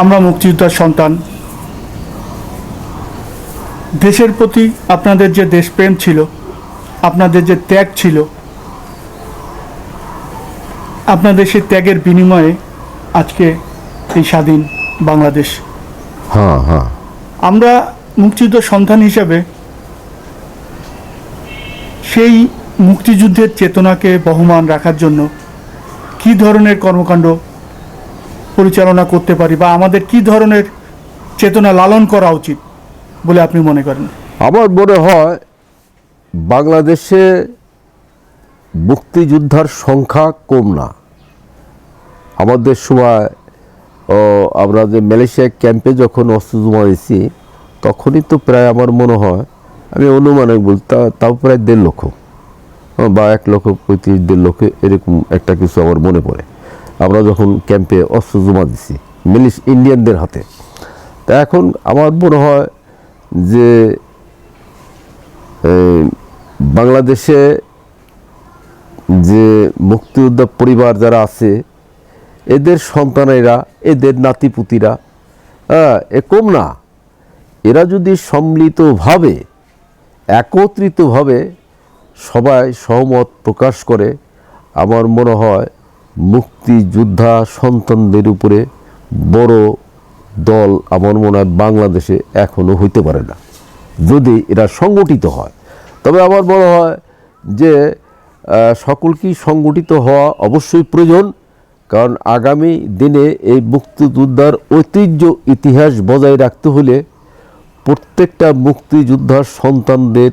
আমরা মুক্তিযোদ্ধার সন্তান। দেশের প্রতি আপনাদের যে দেশপ্রেম ছিল আপনাদের যে ত্যাগ ছিল আপনাদের সেই ত্যাগের বিনিময়ে আজকে এই স্বাধীন বাংলাদেশ। হ্যাঁ হ্যাঁ। আমরা মুক্তিযুদ্ধ সন্তান হিসাবে সেই মুক্তিযুদ্ধের চেতনাকে বহমান রাখার জন্য কি ধরনের কর্মকাণ্ড পরিচালনা করতে পারি বা আমাদের কি ধরনের চেতনা লালন করা উচিত বলে আপনি মনে করেন? আমার মনে হয় বাংলাদেশে মুক্তিযোদ্ধার সংখ্যা কম না। আমাদের সময় আমরা যে মালয়েশিয়া ক্যাম্পে যখন অস্ত্র জমা দিয়েছি, তখনই তো প্রায় আমার মনে হয়, আমি অনুমানে বলতে তা- তাও প্রায় দেড় লক্ষ, বা এক লক্ষ পঁয়ত্রিশ, দেড় লক্ষ, এরকম একটা কিছু আমার মনে পড়ে। আমরা যখন ক্যাম্পে অস্ত্র জমা দিছি মিলিশ ইন্ডিয়ানদের হাতে, তা এখন আমার মনে হয় যে বাংলাদেশে যে মুক্তিযোদ্ধা পরিবার যারা আছে, এদের সন্তানেরা, এদের নাতিপুতিরা হ্যাঁ এ কম না। এরা যদি সম্মিলিতভাবে, একত্রিতভাবে সবাই সহমত প্রকাশ করে, আমার মনে হয় মুক্তিযোদ্ধা সন্তানদের উপরে বড় দল আমার মনে হয় বাংলাদেশে এখনও হইতে পারে না। যদি এরা সংগঠিত হয়, তবে আমার মনে হয় যে সকলকেই সংগঠিত হওয়া অবশ্যই প্রয়োজন, কারণ আগামী দিনে এই মুক্তিযোদ্ধার ঐতিহ্য ইতিহাস বজায় রাখতে হলে প্রত্যেকটা মুক্তিযোদ্ধার সন্তানদের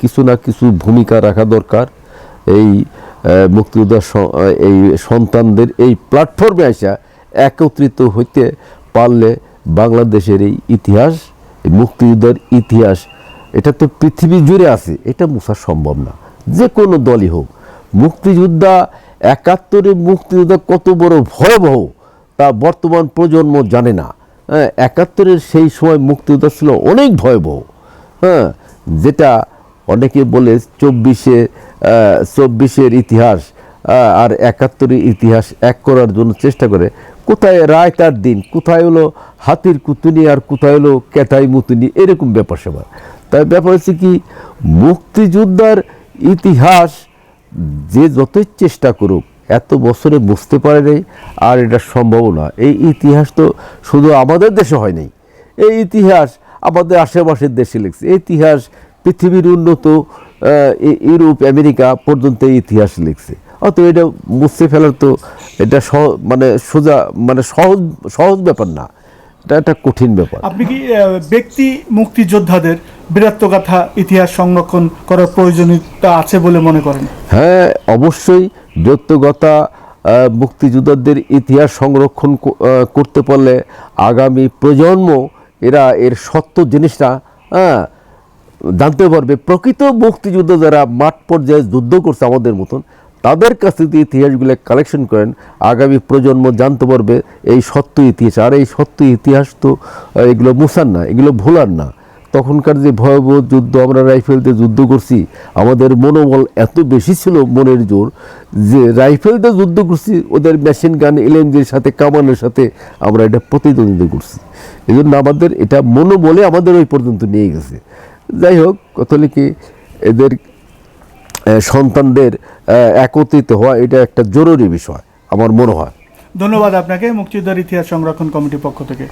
কিছু না কিছু ভূমিকা রাখা দরকার। এই স- এই সন্তানদের এই প্ল্যাটফর্মে আসা একত্রিত হইতে পারলে বাংলাদেশের এই ইতিহাস মুক্তিযুদ্ধের ইতিহাস, এটা তো পৃথিবী জুড়ে আছে, এটা মুছা সম্ভব না। যে কোনো দলই হোক, মুক্তিযোদ্ধা একাত্তরে মুক্তিযোদ্ধা কত বড় ভয়াবহ, তা বর্তমান প্রজন্ম জানে না। হ্যাঁ একাত্তরের সেই সময় মুক্তিযোদ্ধা ছিল অনেক ভয়াবহ। হ্যাঁ যেটা অনেকে বলে চব্বিশে চব্বিশের ইতিহাস আর একাত্তরের ইতিহাস এক করার জন্য চেষ্টা করে। কোথায় রায় তার দিন, কোথায় হলো হাতির কুতুনি আর কোথায় হলো কেতাই মুতুনি, এরকম ব্যাপার স্যাপার তাই ব্যাপার হচ্ছে কি, মুক্তিযোদ্ধার ইতিহাস যে যতই চেষ্টা করুক, এত বছরে বুঝতে পারে নাই, আর এটা সম্ভব না। এই ইতিহাস তো শুধু আমাদের দেশে হয় নাই। এই ইতিহাস আমাদের আশেপাশের দেশে লিখছে ইতিহাস পৃথিবীর উন্নত ইউরোপ আমেরিকা পর্যন্ত ইতিহাস লিখছে। অত এটা মুছতে ফেলার তো এটা সহ মানে সোজা মানে সহজ সহজ ব্যাপার না। এটা একটা কঠিন ব্যাপার। আপনি কি ব্যক্তি মুক্তিযোদ্ধাদের বীরত্বগাথা ইতিহাস সংরক্ষণ করার প্রয়োজনীয়তা আছে বলে মনে করেন? হ্যাঁ অবশ্যই আহ, মুক্তিযোদ্ধাদের ইতিহাস সংরক্ষণ করতে পারলে আগামী প্রজন্ম এরা এর সত্য জিনিসটা হ্যাঁ জানতে পারবে, প্রকৃত মুক্তিযুদ্ধ যারা মাঠ পর্যায়ে যুদ্ধ করছে আমাদের মতন, তাদের কাছে যদি ইতিহাসগুলো কালেকশন করেন। আগামী প্রজন্ম জানতে পারবে, এই সত্য ইতিহাস, আর এই সত্য ইতিহাস তো এগুলো মুসার না, এগুলো ভোলার না। তখনকার যে ভয়াবহ যুদ্ধ আমরা রাইফেল দিয়ে যুদ্ধ করছি, আমাদের মনোবল এত বেশি ছিল মনের জোর যে রাইফেল দিয়ে যুদ্ধ করছি, ওদের মেশিন গান এলএমজির সাথে, কামানের সাথে আমরা এটা প্রতিদ্বন্দ্বিতা করছি। এই জন্য আমাদের এটা মনোবলে আমাদের ওই পর্যন্ত নিয়ে গেছে। যাই হোক কতলিকি এদের সন্তানদের একত্রিত হওয়া এটা একটা জরুরি বিষয়, আমার মনে হয়। ধন্যবাদ আপনাকে, মুক্তিযোদ্ধার ইতিহাস সংরক্ষণ কমিটির পক্ষ থেকে।